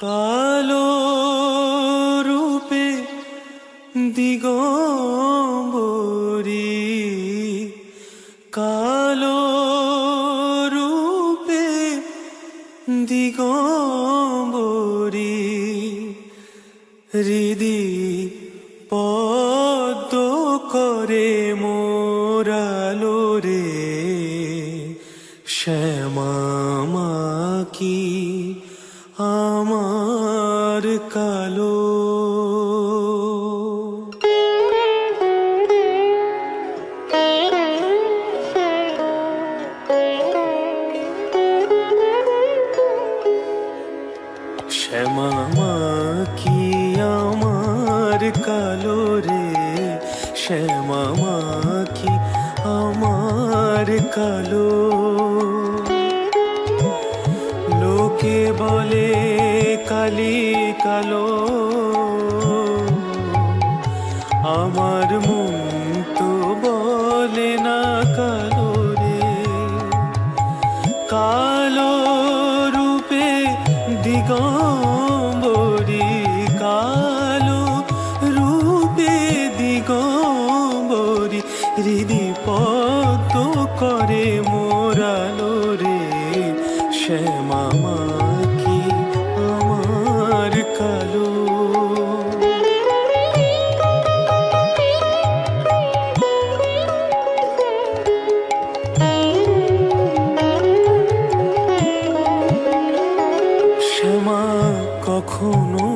কালো রূপে দিগম্বরী কালো রূপে দিগম্বরী হৃদি পদ্ম করে মোরালো রে শ্যামা কি কালো। শ্যামা কি আমার কালো রে? কি আমার কালো? লোকে বলে কালি কালো। আমার মন তো বলে না কালো রে। কালো রূপে দিগম্বরী, কালো রূপে দিগম্বরী, হৃদি পদ্ম করে মোরালো রে। শ্যামা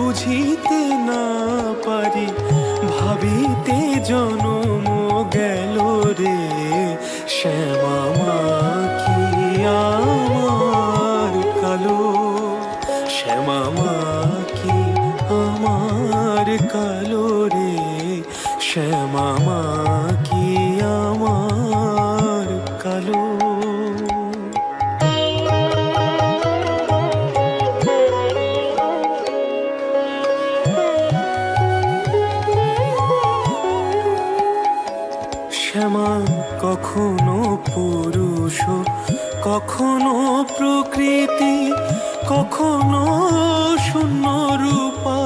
বুঝিতে না পারি, ভাবিতে জনম গেল রে, শ্যামা কি আমার কালো? শ্যামা কি আমার কালো রে, শ্যামা কি আমার কখনো পুরুষ, কখনো প্রকৃতি, কখনো শূন্য রূপা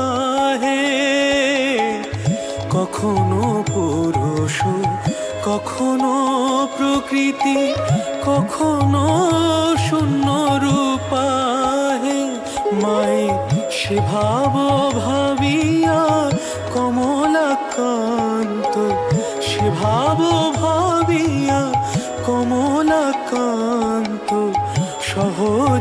হে কখনো পুরুষ, কখনো প্রকৃতি, কখনো শূন্য রূপা হে মাই সে ভাব ভাবিয়া কমলাকান্ত সে ভাব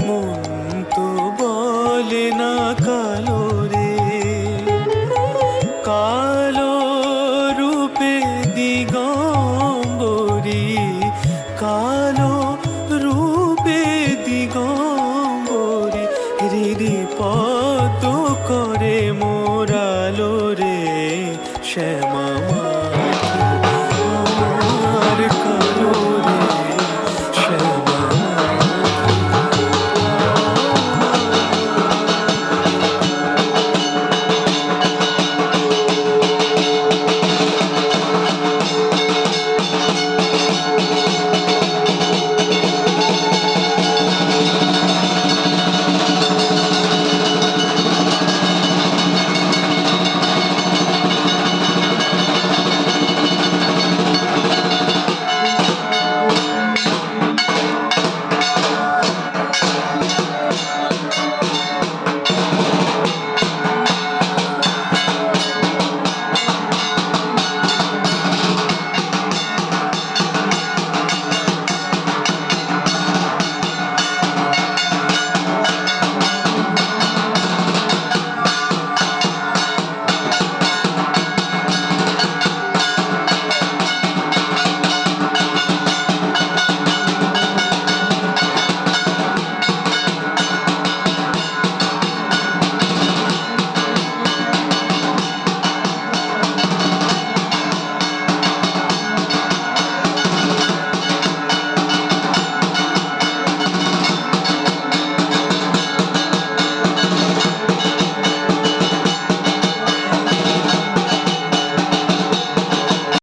মন